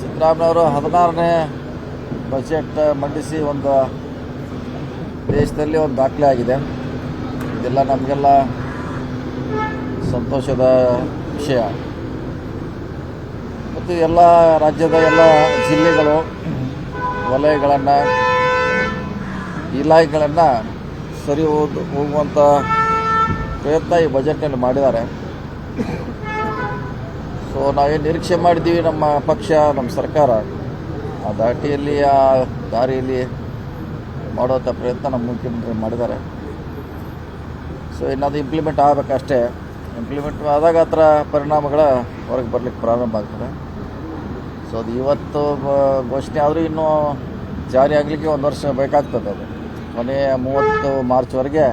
ಸಿದ್ದರಾಮಯ್ಯವರು ಹದಿನಾರನೇ ಬಜೆಟ್ ಮಂಡಿಸಿ ಒಂದು ದೇಶದಲ್ಲಿ ಒಂದು ದಾಖಲೆ ಆಗಿದೆ. ಇದೆಲ್ಲ ನಮಗೆಲ್ಲ ಸಂತೋಷದ ವಿಷಯ. ಮತ್ತು ಎಲ್ಲ ರಾಜ್ಯದ ಎಲ್ಲ ಜಿಲ್ಲೆಗಳು ವಲಯಗಳನ್ನು, ಇಲಾಖೆಗಳನ್ನು ಸರಿ ಹೋದ ಹೋಗುವಂಥ ಪ್ರಯತ್ನ ಈ ಬಜೆಟ್ನಲ್ಲಿ ಮಾಡಿದ್ದಾರೆ. ಸೊ ನಾವೇನು ನಿರೀಕ್ಷೆ ಮಾಡಿದ್ದೀವಿ ನಮ್ಮ ಪಕ್ಷ, ನಮ್ಮ ಸರ್ಕಾರ. ಆ ದಾಟಿಯಲ್ಲಿ, ಆ ದಾರಿಯಲ್ಲಿ ಮಾಡುವಂಥ ಪ್ರಯತ್ನ ನಮ್ಮ ಮುಖ್ಯಮಂತ್ರಿ ಮಾಡಿದ್ದಾರೆ. ಸೊ ಇನ್ನದು ಇಂಪ್ಲಿಮೆಂಟ್ ಆಗಬೇಕಷ್ಟೇ ಇಂಪ್ಲಿಮೆಂಟ್ ಆದಾಗ ಹತ್ರ ಪರಿಣಾಮಗಳ ಹೊರಗೆ ಬರಲಿಕ್ಕೆ ಪ್ರಾರಂಭ ಆಗ್ತದೆ. ಸೊ ಅದು ಇವತ್ತು ಘೋಷಣೆ ಆದರೂ ಇನ್ನೂ ಜಾರಿ ಆಗಲಿಕ್ಕೆ ಒಂದು ವರ್ಷ ಬೇಕಾಗ್ತದೆ ಅದು. ಕೊನೆಯ ಮೂವತ್ತು ಮಾರ್ಚ್ವರೆಗೆ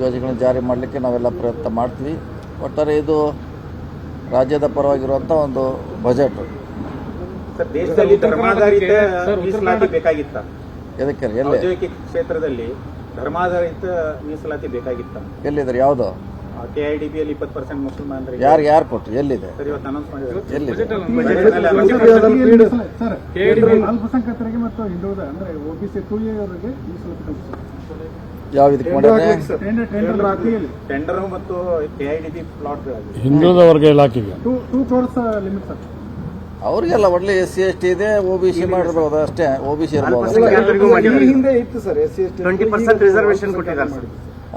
ಯೋಜನೆಗಳನ್ನ ಜಾರಿ ಮಾಡಲಿಕ್ಕೆ ನಾವೆಲ್ಲ ಪ್ರಯತ್ನ ಮಾಡ್ತೀವಿ. ಒಟ್ಟಾರೆ ಇದು ರಾಜ್ಯದ ಪರವಾಗಿರುವಂಥ ಒಂದು ಬಜೆಟ್ ಸರ್ ದೇಶದಲ್ಲಿ ಧರ್ಮಾಧಾರಿತ ಮೀಸಲಾತಿ ಬೇಕಾಗಿತ್ತ? ಎಲ್ಲಿ? ಔದ್ಯೋಗಿಕ ಕ್ಷೇತ್ರದಲ್ಲಿ ಧರ್ಮಾಧಾರಿತ ಮೀಸಲಾತಿ ಬೇಕಾಗಿತ್ತ? ಎಲ್ಲಿದ್ದಾರೆ ಯಾವುದು? ಕೆ ಐ ಡಿ ಬಿ ಅಲ್ಲಿ ಇಪ್ಪತ್ತು ಪರ್ಸೆಂಟ್ ಮುಸಲ್ಮಾನರಿಗೆ. ಯಾರು ಯಾರು ಕೊಟ್ಟು ಎಲ್ಲಿದೆ? ಸರ್ ಇವತ್ತು ಅನೌನ್ಸ್ ಎಲ್ಲಿದೆ? ಅಲ್ಪಸಂಖ್ಯಾತರಿಗೆ ಮತ್ತು ಹಿಂದುಳಿದ ಅಂದ್ರೆ ಒಬಿಸಿ ಟೂ ಎ ಅವರಿಗೆ ಮೀಸಲಾತಿ ಕಲ್ಪಿಸಿದೆ ಯಾವ ಇದಕ್ಕೆ ಮಾಡಿದ್ರೆ ಟೆಂಡರ್ ಮತ್ತು ಹಿಂದುಳಿದ ವರ್ಗ ಇಲಾಖೆಗೆ ಅವ್ರಿಗೆಲ್ಲ ಒಳ್ಳೆ ಎಸ್ ಸಿ ಎಸ್ ಟಿ ಇದೆ ಒ ಬಿ ಸಿ ಮಾಡಿರ್ಬೋದು ಅಷ್ಟೇ ಒ ಬಿ ಸಿ ಇರ್ಬೋದು.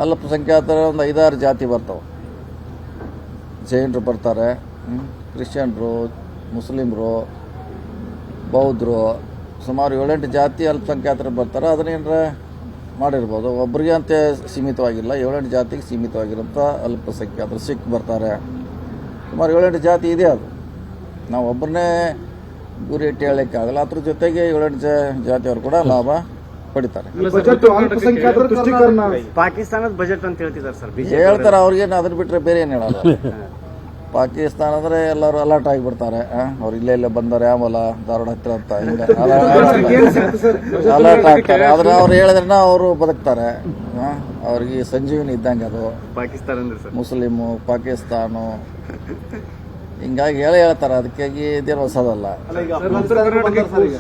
ಅಲ್ಪಸಂಖ್ಯಾತರ ಒಂದು ಐದಾರು ಜಾತಿ ಬರ್ತಾವೆ. ಜೈನರು ಬರ್ತಾರೆ ಕ್ರಿಶ್ಚಿಯನ್ರು ಮುಸ್ಲಿಮ್ರು ಬೌದ್ಧರು ಸುಮಾರು ಏಳೆಂಟು ಜಾತಿ ಅಲ್ಪಸಂಖ್ಯಾತರು ಬರ್ತಾರೆ. ಅದನ್ನೇನರ ಮಾಡಿರ್ಬೋದು. ಒಬ್ಬರಿಗೆ ಅಂತ ಸೀಮಿತವಾಗಿಲ್ಲ ಏಳೆಂಟು ಜಾತಿಗೆ ಸೀಮಿತವಾಗಿರೋಂಥ ಅಲ್ಪಸಂಖ್ಯಾತರು ಸಿಖ್ ಬರ್ತಾರೆ. ಸುಮಾರು ಏಳೆಂಟು ಜಾತಿ ಇದೆ ಅದು. ನಾವು ಒಬ್ಬರನ್ನೇ ಗುರಿ ಇಟ್ಟು ಹೇಳಲಿಕ್ಕೆ ಆಗಲ್ಲ. ಅದ್ರ ಜೊತೆಗೆ ಏಳೆಂಟು ಜಾ ಜಾತಿಯವರು ಕೂಡ ಲಾಭ ಪಡಿತಾರೆ. ಪಾಕಿಸ್ತಾನದ ಬಜೆಟ್ ಅಂತ ಹೇಳ್ತಿದ್ದಾರೆ ಸರ್ ಹೇಳ್ತಾರೆ ಅವ್ರಿಗೆ ಅದನ್ನ ಬಿಟ್ಟರೆ ಬೇರೆ ಏನು ಹೇಳಲ್ಲ. ಪಾಕಿಸ್ತಾನ ಅಂದ್ರೆ ಎಲ್ಲರೂ ಅಲರ್ಟ್ ಆಗಿಬಿಡ್ತಾರೆ ಅವ್ರು ಇಲ್ಲೇ ಇಲ್ಲೇ ಬಂದಾರೆ ಯಾವಲ ಧಾರವಾಡ ಹತ್ತಿರ ಅಂತ ಹಿಂಗೆ ಅಲರ್ಟ್ ಆಗ್ತಾರೆ. ಆದ್ರೆ ಅವ್ರು ಹೇಳಿದ್ರೆ ಅವರು ಬದುಕ್ತಾರೆ ಅವ್ರಿಗೆ ಸಂಜೀವಿನಿ ಇದ್ದಂಗೆ ಅದು. ಪಾಕಿಸ್ತಾನ ಮುಸ್ಲಿಮು ಪಾಕಿಸ್ತಾನ. ಹಿಂಗಾಗಿ ಹೇಳಿ ಹೇಳ್ತಾರೆ ಅದಕ್ಕಾಗಿ ಇದೇನು ಹೊಸದಲ್ಲ.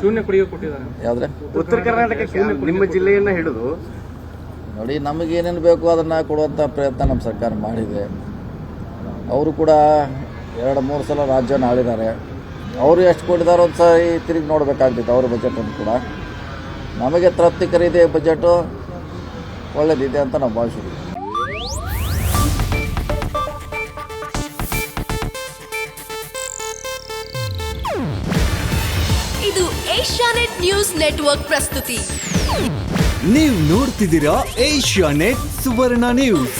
ಶೂನ್ಯ ಕುಡಿಯೋ ಕೊಟ್ಟಿದ್ದಾರೆ. ಯಾವ್ದ್ರೆ? ಉತ್ತರ ಕರ್ನಾಟಕ ನಿಮ್ಮ ಜಿಲ್ಲೆಯನ್ನ ಹಿಡಿದು ನೋಡಿ ನಮಗೇನೇನು ಏನೇನು ಬೇಕು ಅದನ್ನ ಕೊಡುವಂತ ಪ್ರಯತ್ನ ನಮ್ಮ ಸರ್ಕಾರ ಮಾಡಿದೆ. ಅವರು ಕೂಡ ಎರಡು ಮೂರು ಸಲ ರಾಜ್ಯನ ಆಳಿದ್ದಾರೆ. ಅವರು ಎಷ್ಟು ಕೊಟ್ಟಿದ್ದಾರೆ ಒಂದು ಸಾರಿ ತಿರುಗಿ ನೋಡಬೇಕಾಗ್ತಿತ್ತು ಅವ್ರ ಬಜೆಟನ್ನು ಕೂಡ. ನಮಗೆ ತೃಪ್ತಿ ಇದೆ ಬಜೆಟು ಒಳ್ಳೆಯದಿದೆ ಅಂತ ನಾವು ಭಾವಿಸಿದ್ವಿ ಇದು ಏಷ್ಯಾನೆಟ್ ನ್ಯೂಸ್ ನೆಟ್ವರ್ಕ್ ಪ್ರಸ್ತುತಿ. ನೀವು ನೋಡ್ತಿದ್ದೀರಾ ಏಷ್ಯಾ ನೆಟ್ ಸುವರ್ಣ ನ್ಯೂಸ್.